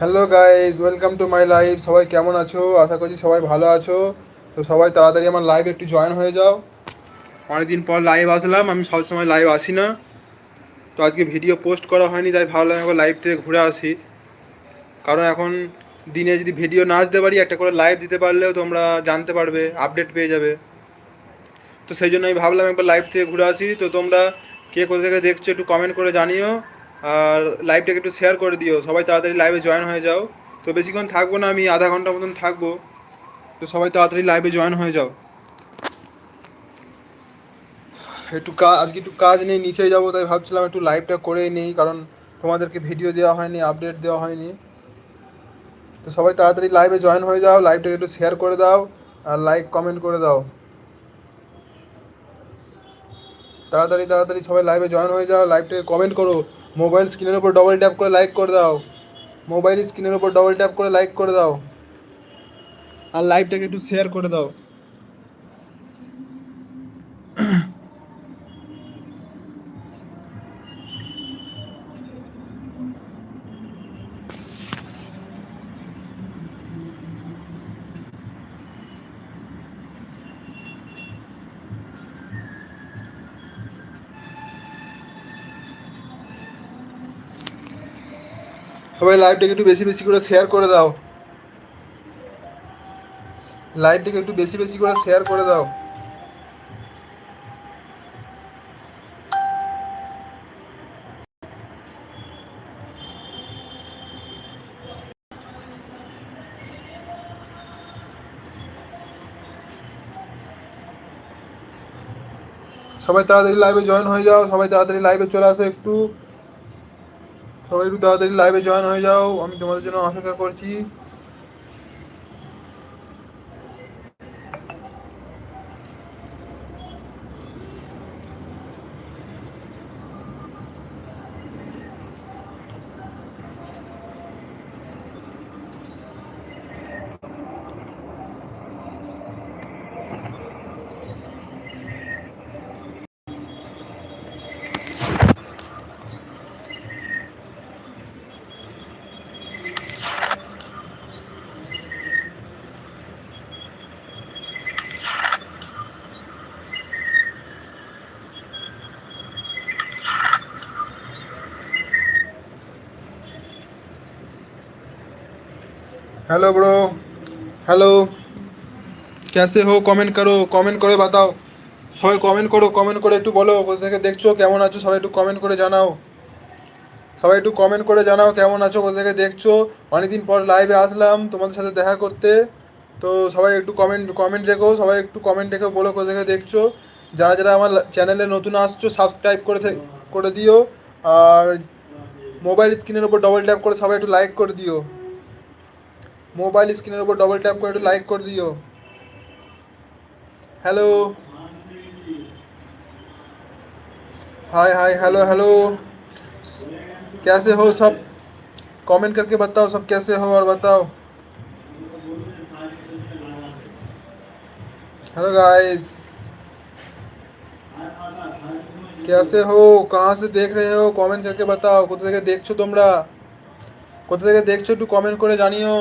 Hello guys welcome to my live সবাই কেমন আছো? আশা করছি সবাই ভালো আছো। তো সবাই তাড়াতাড়ি আমার লাইভ একটু জয়েন হয়ে যাও। অনেকদিন পর লাইভ আসলাম। আমি সবসময় লাইভ আসি না। তো আজকে ভিডিও পোস্ট করা হয়নি, তাই ভাবলাম একবার লাইভ থেকে ঘুরে আসি। কারণ এখন দিনে যদি ভিডিও না দিতে পারি, একটা করে লাইভ দিতে পারলেও তোমরা জানতে পারবে আপডেট পেয়ে যাবে। তো সেই জন্য আমি ভাবলাম একবার লাইভ থেকে ঘুরে আসি। তো তোমরা কে কোথা থেকে দেখছ একটু কমেন্ট করে জানিও। আর লাইভটাকে একটু শেয়ার করে দিও। সবাই তাড়াতাড়ি লাইভে জয়েন হয়ে যাও। তো বেশিক্ষণ থাকব না, আমি আধা ঘণ্টা মতন থাকব। তো সবাই তাড়াতাড়ি লাইভে জয়েন হয়ে যাও। একটু কাজ আজকে একটু কাজ নেই, নিচে যাব, তাই ভাবছিলাম একটু লাইভটা করেই নেই, কারণ তোমাদেরকে ভিডিও দেওয়া হয়নি আপডেট দেওয়া হয়নি। তো সবাই তাড়াতাড়ি লাইভে জয়েন হয়ে যাও লাইভটাকে একটু শেয়ার করে দাও, আর লাইক কমেন্ট করে দাও। তাড়াতাড়ি তাড়াতাড়ি সবাই লাইভে জয়েন হয়ে যাও লাইভটাকে কমেন্ট করো। মোবাইল স্ক্রিনের উপর ডবল ট্যাপ করে লাইক করে দাও। মোবাইল স্ক্রিনের উপর ডবল ট্যাপ করে লাইক করে দাও। আর লাইভটাকে একটু শেয়ার করে দাও। সবাই লাইভটাকে একটু বেশি বেশি করে শেয়ার করে দাও। লাইভটাকে একটু বেশি বেশি করে শেয়ার করে দাও। সবাই তাড়াতাড়ি লাইভে জয়েন হয়ে যাও, সবাই তাড়াতাড়ি লাইভে চলে আসো একটু। সবাই একটু তাড়াতাড়ি লাইভে জয়েন হয়ে যাও। আমি তোমাদের জন্য অপেক্ষা করছি। हेलो ब्रो हेलो कैसे हो কমেন্ট করো কমেন্ট করে বাতাও সবাই কমেন্ট করো কমেন্ট করে একটু বলো কোথা থেকে দেখছো কেমন আছো সবাই একটু কমেন্ট করে জানাও সবাই একটু কমেন্ট করে জানাও কেমন আছো কোথা থেকে দেখছো অনেকদিন পর লাইভে আসলাম তোমাদের সাথে দেখা করতে তো সবাই একটু কমেন্ট কমেন্ট দেখো সবাই একটু কমেন্ট দেখে বলো কোথা থেকে দেখছো যারা যারা আমার চ্যানেলে নতুন আসছো সাবস্ক্রাইব করে থে- করে দিও আর মোবাইল স্ক্রিনের উপর ডবল ট্যাপ করে সবাই একটু লাইক করে দিও মোবাইল স্ক্রিনের উপর ডবল ট্যাপ করে একটু লাইক করে দিও hello hi hi hello hello कैसे हो सब कमेंट करके बताओ सब कैसे हो और बताओ हेलो गाइस कैसे हो कहाँ से देख रहे हो कमेंट करके बताओ কোথা থেকে দেখছো তোমরা কোথা থেকে দেখছো একটু কমেন্ট করে জানিও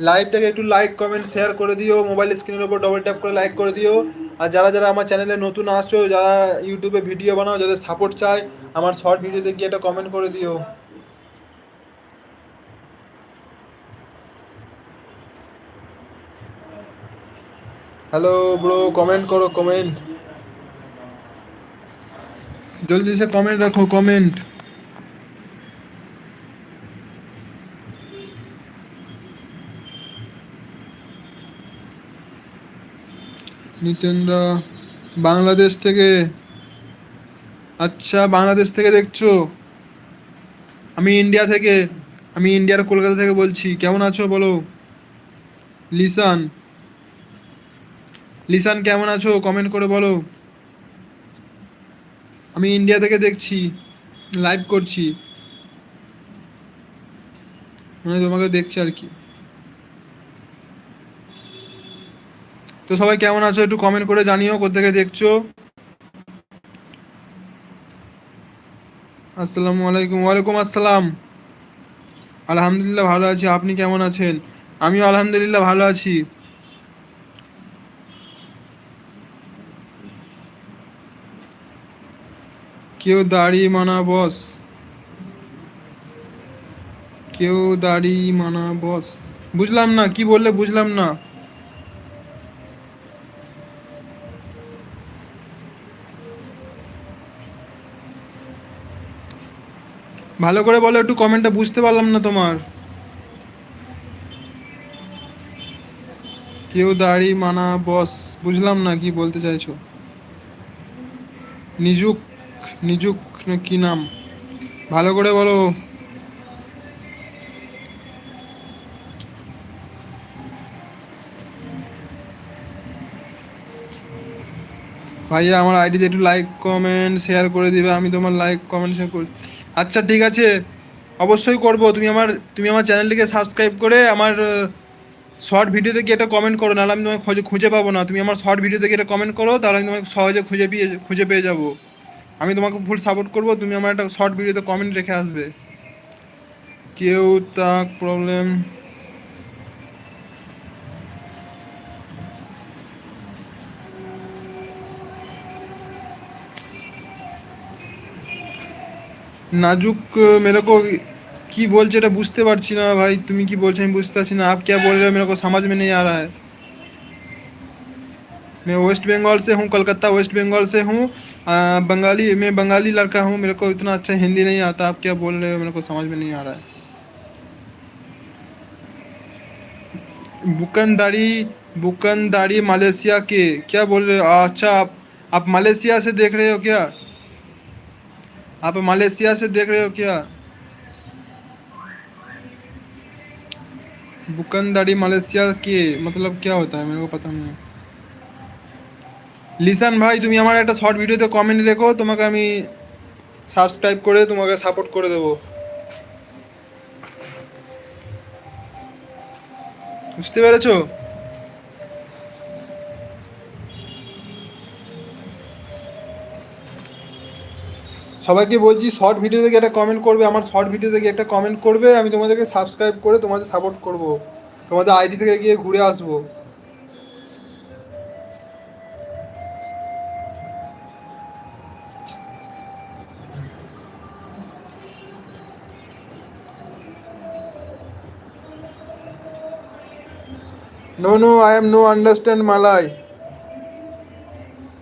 লাইভটাকে একটু লাইক কমেন্ট শেয়ার করে দিও মোবাইল স্ক্রিনের উপর ডবল ট্যাপ করে লাইক করে দিও। আর যারা যারা আমার চ্যানেলে নতুন আসছো, যারা ইউটিউবে ভিডিও বানাও, যাদের সাপোর্ট চায় আমার শর্ট ভিডিওতে গিয়ে একটা কমেন্ট করে দিও। হ্যালো ব্রো কমেন্ট করো কমেন্ট জলদি সে কমেন্ট রাখো কমেন্ট নিতেনরা। বাংলাদেশ থেকে আচ্ছা বাংলাদেশ থেকে দেখছ? আমি ইন্ডিয়া থেকে আমি ইন্ডিয়ার কলকাতা থেকে বলছি। কেমন আছো বলো? লিসান। লিসান, কেমন আছো? কমেন্ট করে বলো। আমি ইন্ডিয়া থেকে দেখছি। লাইভ করছি। মানে তোমাকে দেখছি আর কি। তো সবাই কেমন আছো একটু কমেন্ট করে জানিও কোথেকে দেখছ? আসসালামু আলাইকুম। ওয়ালাইকুম আসসালাম। আলহামদুলিল্লাহ ভালো আছি। আপনি কেমন আছেন? আমিও আলহামদুলিল্লাহ ভালো আছি। কেউ দাড়ি মানা বস কেউ দাড়ি মানা বস বুঝলাম না, কি বললে বুঝলাম না। ভালো করে বলো, একটু কমেন্টটা বুঝতে পারলাম না তোমার। কেউ দাড়ি মানা বস বুঝলাম না কি বলতে চাইছো। নিজুক নিজুক কি নাম? ভালো করে বলো। ভাইয়া, আমার আইডিতে একটু লাইক কমেন্ট শেয়ার করে দিবে, আমি তোমার লাইক কমেন্ট শেয়ার করি। আচ্ছা ঠিক আছে। অবশ্যই করব। তুমি আমার তুমি আমার চ্যানেলটিকে সাবস্ক্রাইব করে আমার শর্ট ভিডিওতে গিয়ে একটা কমেন্ট করো, নাহলে আমি তোমাকে খুঁজে খুঁজে পাবো না। তুমি আমার শর্ট ভিডিও গিয়ে একটা কমেন্ট করো, তাহলে আমি তোমাকে সহজে খুঁজে পেয়ে খুঁজে পেয়ে যাব। আমি তোমাকে ফুল সাপোর্ট করব, তুমি আমার একটা শর্ট ভিডিওতে কমেন্ট রেখে আসবে। কেউ তাক প্রবলেম नाजुक मेरे को कि बोल बुझते পারছি না ভাই, তুমি কি বলছো आप क्या बोल रहे हो मेरे को समझ में नहीं आ रहा है मैं वेस्ट बंगाल से हूँ कलकत्ता वेस्ट बंगाल से हूँ बंगाली मैं बंगाली लड़का हूँ मेरे को इतना अच्छा हिंदी नहीं आता आप क्या बोल रहे हो मेरे को समझ में नहीं आ रहा है बुकनदारी बुकनदारी मलेशिया के क्या बोल रहे हो अच्छा आप आप मलेशिया से देख रहे हो क्या आप मलेशिया से देख रहे हो क्या बुकनदारी मलेशिया के मतलब क्या होता है मेरे को पता नहीं লিসান ভাই তুমি আমার একটা শর্ট ভিডিওতে কমেন্ট রেখো তোমাকে আমি সাবস্ক্রাইব করে তোমাকে সাপোর্ট করে দেবো বুঝতে পেরেছো সবাইকে বলছি শর্ট ভিডিও থেকে একটা কমেন্ট করবে আমার শর্ট ভিডিও থেকে একটা কমেন্ট করবে আমি তোমাদেরকে সাবস্ক্রাইব করে তোমাদের সাপোর্ট করব তোমাদের আইডি থেকে গিয়ে ঘুরে আসব No, no, I am no understand Malay.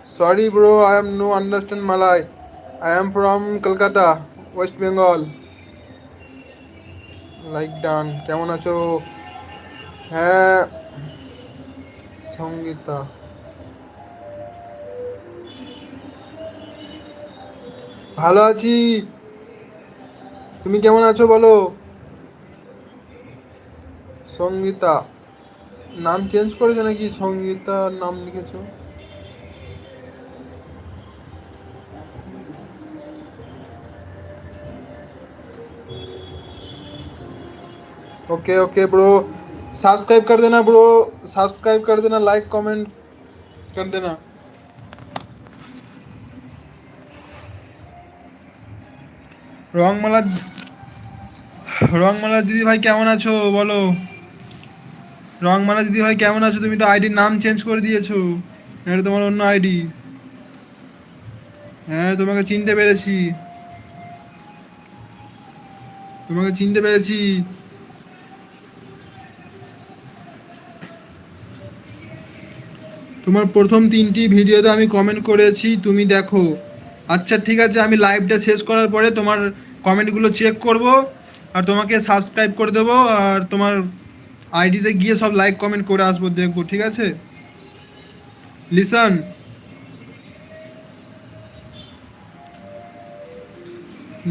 Sorry, bro, I am no understand Malay. I am from Kolkata, West Bengal. Like done কেমন আছো? হ্যাঁ সঙ্গীতা। ভালো আছি। তুমি কেমন আছো বলো? সঙ্গীতা। নাম চেঞ্জ করেছ নাকি? সঙ্গীতা নাম লিখেছো? ओके ओके ब्रो सब्सक्राइब कर देना ब्रो सब्सक्राइब कर देना लाइक कमेंट कर देना রংমালা রংমালা দিদি ভাই কেমন আছো বলো রংমালা দিদি ভাই কেমন আছো তুমি তো আইডির নাম চেঞ্জ করে দিয়েছো এটা তোমার অন্য আইডি হ্যাঁ তোমাকে চিনতে পেরেছি তোমাকে চিনতে পেরেছি তোমার প্রথম তিনটি ভিডিওতে আমি কমেন্ট করেছি, তুমি দেখো। আচ্ছা ঠিক আছে, আমি লাইভটা শেষ করার পরে তোমার কমেন্টগুলো চেক করব, আর তোমাকে সাবস্ক্রাইব করে দেবো, আর তোমার আইডিতে গিয়ে সব লাইক কমেন্ট করে আসব, দেখব, ঠিক আছে? লিসান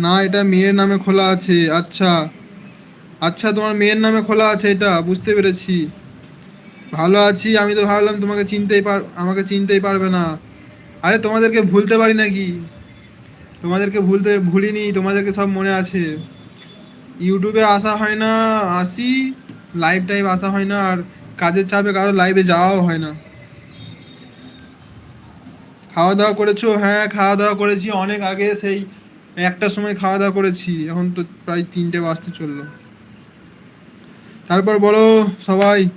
না, এটা মেয়ের নামে খোলা আছে আচ্ছা। আচ্ছা তোমার মেয়ের নামে খোলা আছে এটা, বুঝতে পেরেছি। ভালো আছি, আমি তো ভাবলাম তোমাকে চিনতেই পার, আমাকে চিনতেই পারবে না। আরে, তোমাদেরকে ভুলতে পারি নাকি? তোমাদেরকে ভুলতে, ভুলিনি, তোমাদেরকে সব মনে আছে। ইউটিউবে আসা হয় না, আসি। লাইভ টাইভ আসা হয় না, আর কাজের চাপে কারও লাইভে যাওয়াও হয় না। খাওয়া দাওয়া করেছ? হ্যাঁ খাওয়া দাওয়া করেছি। অনেক আগে সেই একটার সময় খাওয়া দাওয়া করেছি। এখন তো প্রায় তিনটে বাজতে চলল। তারপর বলো সবাই।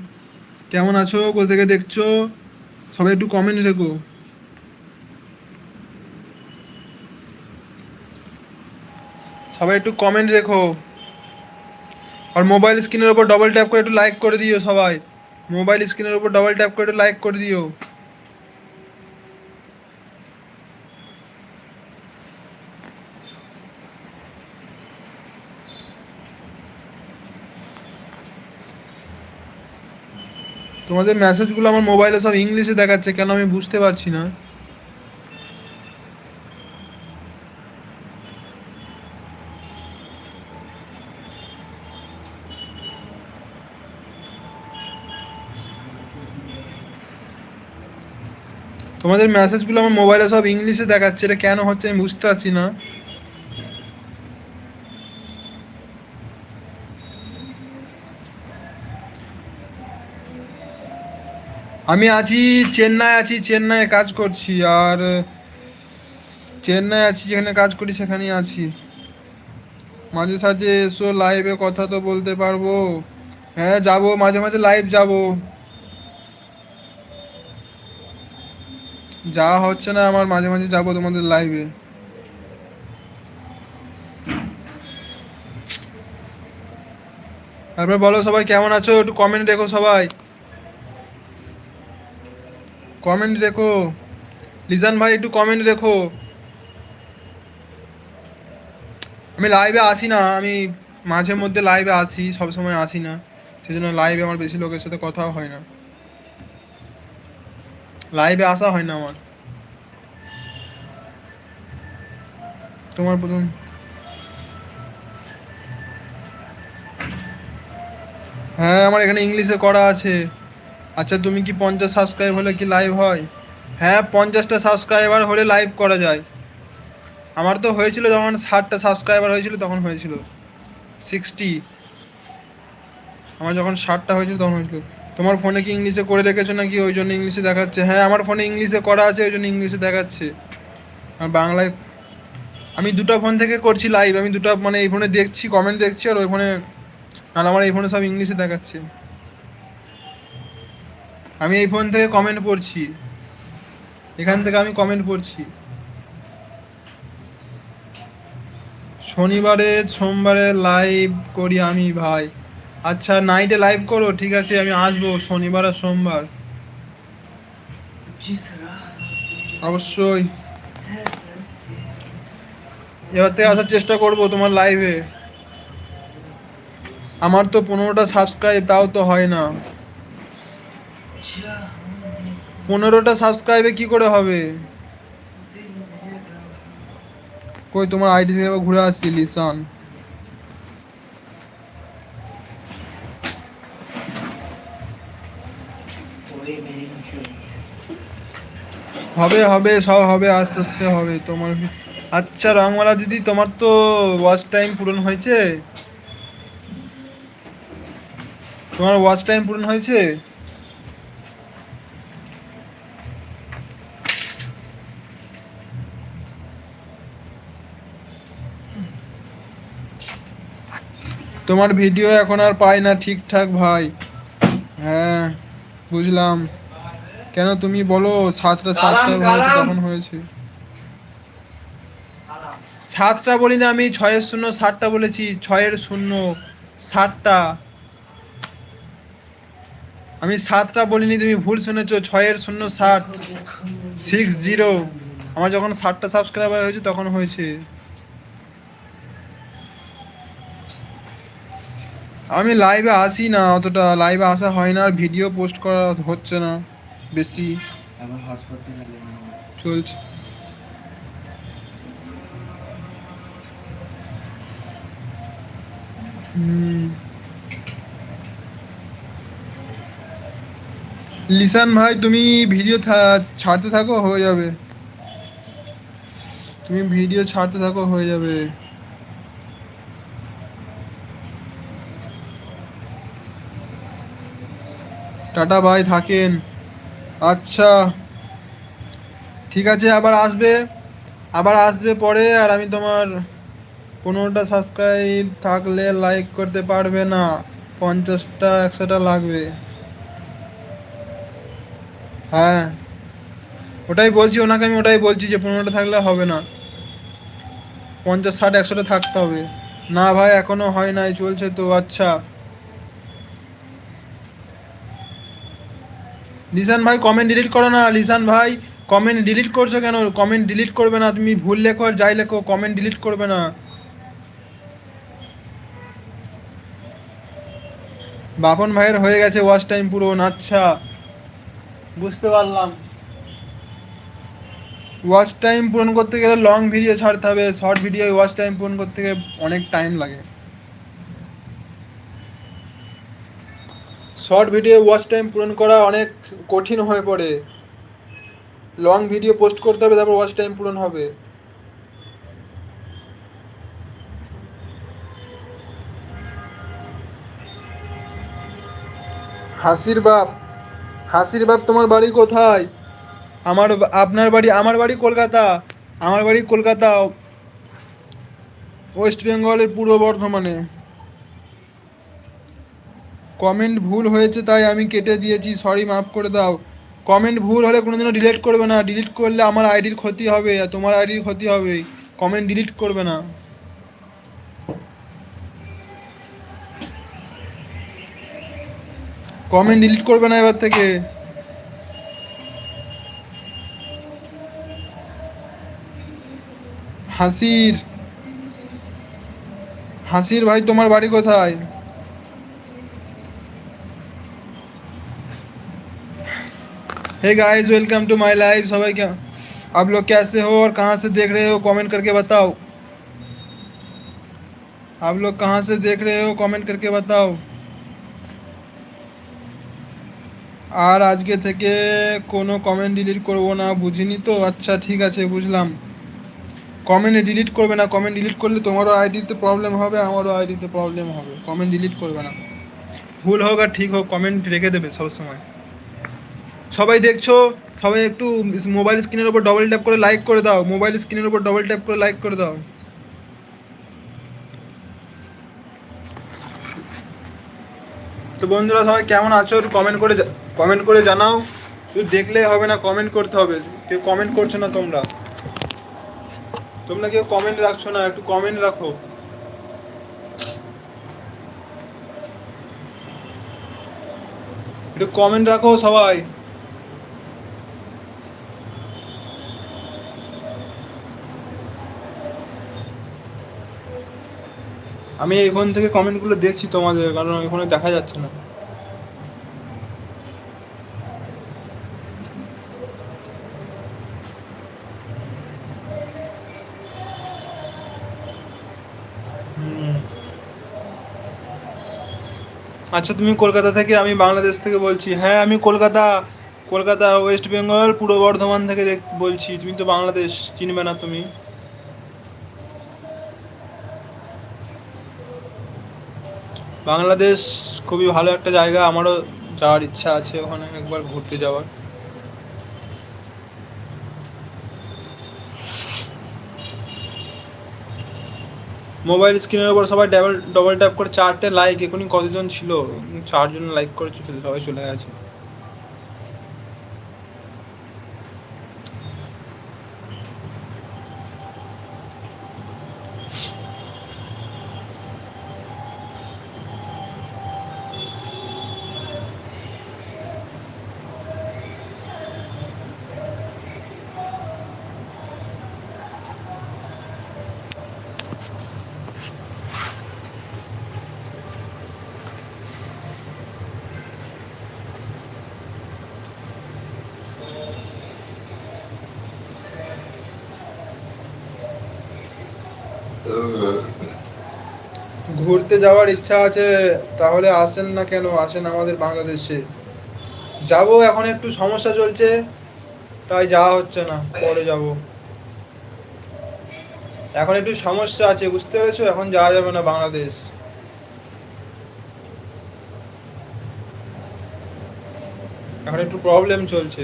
কেমন আছো? কোথা থেকে দেখছ? সবাই একটু কমেন্ট রেখো। সবাই একটু কমেন্ট রেখো। আর মোবাইল স্ক্রিনের উপর ডবল ট্যাপ করে একটু লাইক করে দিও সবাই। মোবাইল স্ক্রিনের উপর ডবল ট্যাপ করে একটু লাইক করে দিও। তোমাদের মেসেজগুলো আমার মোবাইলে সব ইংলিশে দেখাচ্ছে, কেন আমি বুঝতে পারছি না? তোমাদের মেসেজগুলো আমার মোবাইলে সব ইংলিশে দেখাচ্ছে, এটা কেন হচ্ছে আমি বুঝতে পারছি না। আমি আছি চেন্নাই, আছি চেন্নাইয়ে কাজ করছি আর চেন্নাই আছি, যেখানে কাজ করি সেখানেই আছি। মাঝে সাঝে এসো লাইভে কথা তো বলতে পারব। হ্যাঁ যাব, মাঝে মাঝে লাইভ যাব। যাওয়া হচ্ছে না আমার, মাঝে মাঝে যাব তোমাদের লাইভে তারপর বলো সবাই কেমন আছো? একটু কমেন্ট রেখো সবাই। কমেন্ট রেখো লিজান ভাই, একটু কমেন্ট রেখো আমি লাইভে আসি না, আমি মাঝে মধ্যে লাইভে আসি, সব সময় আসি না। সেজন্য লাইভে আমার বেশি লোকের সাথে কথাও হয় না। লাইভে আসা হয় না আমার। তোমার প্রথম। হ্যাঁ আমার এখানে ইংলিশে করা আছে। আচ্ছা তুমি কি পঞ্চাশ সাবস্ক্রাইব হলে কি লাইভ হয়? হ্যাঁ পঞ্চাশটা সাবস্ক্রাইবার হলে লাইভ করা যায়। আমার তো হয়েছিল যখন ষাটটা সাবস্ক্রাইবার হয়েছিল তখন হয়েছিল। সিক্সটি আমার যখন ষাটটা হয়েছিল তখন হয়েছিল। তোমার ফোনে কি ইংলিশে করে রেখেছো নাকি ওই জন্য ইংলিশে দেখাচ্ছে? হ্যাঁ আমার ফোনে ইংলিশে করা আছে, ওই জন্য ইংলিশে দেখাচ্ছে। আর বাংলায় আমি দুটো ফোন থেকে করছি লাইভ আমি দুটো মানে এই ফোনে দেখছি কমেন্ট দেখছি, আর ওই ফোনে আর আমার এই ফোনে সব ইংলিশে দেখাচ্ছে। আমি এই ফোন থেকে কমেন্ট পড়ছি। এখান থেকে আমি কমেন্ট পড়ছি। শনিবারে সোমবারে লাইভ করি আমি ভাই। আচ্ছা নাইটে লাইভ করো ঠিক আছে আমি আসব শনিবার আর সোমবার। অবশ্যই। এবার থেকে আসার চেষ্টা করব তোমার লাইভে আমার তো পনেরোটা সাবস্ক্রাইব তাও তো হয় না। পনেরোটা সাবস্ক্রাইবে কি করে হবে? কই, তোমার আইডি থেকে ঘুরে আসছি, লিসান। হবে হবে, সব হবে, আস্তে আস্তে হবে। তোমার আচ্ছা রংমালা দিদি, তোমার তো ওয়াচ টাইম পূরণ হয়েছে? তোমার ওয়াচ টাইম পূরণ হয়েছে? তোমার ভিডিও এখন আর পাই না ঠিকঠাক ভাই। হ্যাঁ বুঝলাম। কেন তুমি বলো সাতটা সাবস্ক্রাইব হয়েছে তখন হয়েছে। সাতটা বলি না আমি ছয়ের শূন্য ষাটটা বলেছি ছয়ের শূন্য ষাটটা আমি সাতটা বলিনি তুমি ভুল শুনেছো ছয়ের শূন্য ষাট সিক্স জিরো আমার যখন ষাটটা সাবস্ক্রাইবার হয়েছে তখন হয়েছে। আমি লাইভে আসি না অতটা লাইভে আসা হয় না আর ভিডিও পোস্ট করা হচ্ছে না বেশি। চলছে। লিসান ভাই তুমি ভিডিও ছাড়তে থাকো হয়ে যাবে। তুমি ভিডিও ছাড়তে থাকো হয়ে যাবে। টাটা ভাই, থাকেন। আচ্ছা। ঠিক আছে, আবার আসবে। আবার আসবে পরে, আর আমি তোমার পনেরোটা সাবস্ক্রাইব থাকলে লাইক করতে পারবে না। পঞ্চাশটা, একশোটা লাগবে। হ্যাঁ। ওটাই বলছি, ওনাকে আমি ওটাই বলছি যে পনেরোটা থাকলে হবে না। পঞ্চাশ, ষাট, একশোটা থাকতে হবে। না ভাই, এখনও হয় নাই, চলছে তো আচ্ছা। লিসান ভাই কমেন্ট ডিলিট করো না লিসান ভাই কমেন্ট ডিলিট করছ কেন? কমেন্ট ডিলিট করবে না তুমি ভুল লেখো আর যাই লেখো কমেন্ট ডিলিট করবে না। বাপন ভাইয়ের হয়ে গেছে ওয়াচ টাইম পুরো আচ্ছা। বুঝতে পারলাম। ওয়াচ টাইম পূরণ করতে গেলে লং ভিডিও ছাড়তে হবে শর্ট ভিডিও ওয়াচ টাইম পূরণ করতে গেলে অনেক টাইম লাগে। শর্ট ভিডিও ওয়াচ টাইম পূরণ করা অনেক কঠিন হয়ে পড়ে। লং ভিডিও পোস্ট করতে হবে, তারপর ওয়াচ টাইম পূরণ হবে। হাসির বাপ হাসির বাপ, তোমার বাড়ি কোথায়? আমার আপনার বাড়ি, আমার বাড়ি কলকাতা, আমার বাড়ি কলকাতা ওয়েস্ট বেঙ্গলের পূর্ব বর্ধমানে। কমেন্ট ভুল হয়েছে তাই আমি কেটে দিয়েছি সরি মাফ করে দাও। কমেন্ট ভুল হলে কোনো কোনোদিনও ডিলিট করবে না। ডিলিট করলে আমার আইডির ক্ষতি হবে আর তোমার আইডির ক্ষতি হবে কমেন্ট ডিলিট করবে না। কমেন্ট ডিলিট করবে না এবার থেকে। হাসির। হাসির ভাই, তোমার বাড়ি কোথায়? hey guys welcome to my live सबाई क्या आप लोग कैसे हो और कहाँ से देख रहे हो कमेंट करके बताओ आप लोग कहाँ से देख रहे हो कमेंट करके बताओ আর আজকে থেকে কোনো কমেন্ট ডিলিট করবো না বুঝিনি তো আচ্ছা ঠিক আছে বুঝলাম কমেন্ট ডিলিট করবে না কমেন্ট ডিলিট করলে তোমারও আইডিতে প্রবলেম হবে আমারও আইডিতে প্রবলেম হবে কমেন্ট ডিলিট করবে না ভুল হোক আর ঠিক হোক কমেন্ট রেখে দেবে সবসময় সবাই দেখছ, সবাই একটু মোবাইল স্ক্রিনের উপর ডবল ট্যাপ করে লাইক করে দাও মোবাইল স্ক্রিনের উপর ডবল ট্যাপ করে লাইক করে দাও। তো বন্ধুরা সবাই কেমন আছো? কমেন্ট করে কমেন্ট করে জানাও। শুধু দেখলে হবে না কমেন্ট করতে হবে। কেউ কমেন্ট করছ না তোমরা? তোমরা কেউ কমেন্ট রাখছো না, একটু কমেন্ট রাখো। একটু কমেন্ট রাখো সবাই। আমি এখান থেকে কমেন্টগুলো দেখছি তোমাদের, কারণ এখানে দেখা যাচ্ছে না। আচ্ছা তুমি কলকাতা থেকে আমি বাংলাদেশ থেকে বলছি। হ্যাঁ আমি কলকাতা কলকাতা, ওয়েস্ট বেঙ্গল, পূর্ব বর্ধমান থেকে বলছি। তুমি তো বাংলাদেশ চিনবে না তুমি। বাংলাদেশ খুবই ভালো একটা জায়গা, আমারও যাওয়ার ইচ্ছা আছে ওখানে একবার ঘুরতে যাওয়ার। মোবাইল স্ক্রিনের উপর সবাই ডাবল ডবল ট্যাপ করে চারটে লাইক এখনই কতজন ছিল? চারজন লাইক করেছে, সবাই চলে গেছে। ঘুরতে যাওয়ার ইচ্ছা আছে, তাহলে আসেন না কেন? আসেন আমাদের বাংলাদেশে। যাব এখন একটু, সমস্যা চলছে, তাই যাওয়া হচ্ছে না, পরে যাব। এখন একটু সমস্যা আছে, বুঝতে পেরেছ? এখন যাওয়া যাবে না বাংলাদেশ। এখন একটু প্রবলেম চলছে।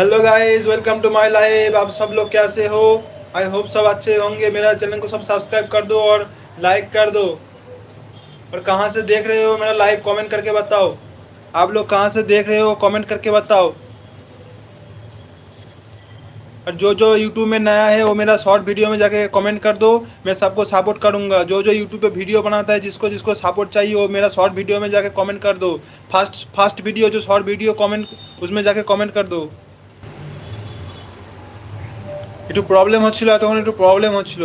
Hello guys welcome to my live आप सब लोग कैसे हो? आई होप सब अच्छे होंगे। मेरा चैनल को सब सब्सक्राइब कर दो और लाइक कर दो। और कहाँ से देख रहे हो मेरा लाइव कमेंट करके बताओ। आप लोग कहाँ से देख रहे हो? कमेंट करके बताओ। और जो जो यूट्यूब में नया है, वो मेरा शॉर्ट वीडियो में जाके कमेंट कर दो। मैं सबको सपोर्ट करूँगा। जो जो यूट्यूब पे वीडियो बनाता है, जिसको जिसको सपोर्ट चाहिए, वो मेरा शॉर्ट वीडियो में जाके कमेंट कर दो। फास्ट फास्ट वीडियो जो शॉर्ट वीडियो कमेंट उसमें जाके कमेंट कर दो। একটু প্রবলেম হচ্ছিল তখন একটু প্রবলেম হচ্ছিল।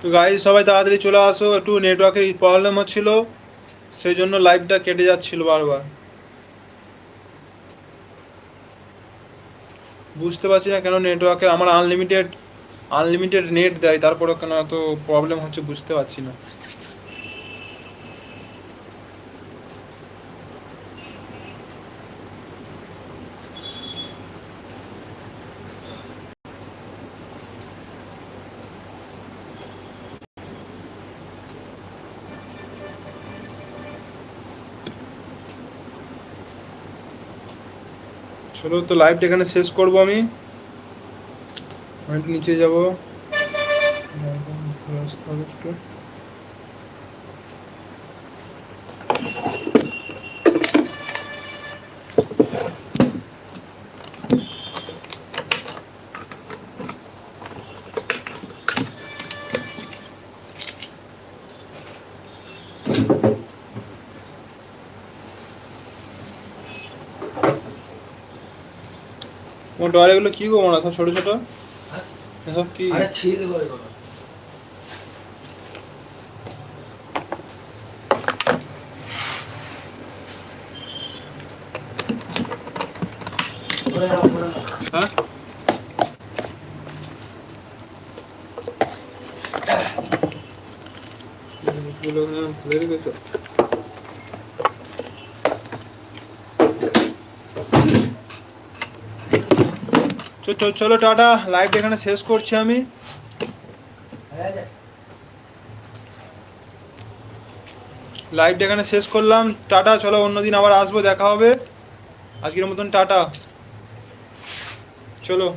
তো গাইজ সবাই তাড়াতাড়ি চলে আসো, একটু নেটওয়ার্কের প্রবলেম হচ্ছিল সেই জন্য লাইভটা কেটে যাচ্ছিল বারবার। বুঝতে পারছি না কেন নেটওয়ার্কের আমার আনলিমিটেড আনলিমিটেড নেট দেয় তারপরে কেন এত প্রবলেম হচ্ছে বুঝতে পারছি না। চলো তো লাইভটা এখানে শেষ করব আমি। নিচে যাব। একটু ডয়ার এগুলো কি গো মারা সব ছোট ছোট? এসব কি? আরে ছিল গো এগুলো। হ্যাঁ এগুলো হ্যাঁ? খুলে রেখেছো চ- চলো টাটা লাইভটা এখানে শেষ করছি আমি? লাইভটা এখানে শেষ করলাম। টাটা, চলো অন্যদিন আবার আসব, দেখা হবে। আজকের মতন টাটা। চলো।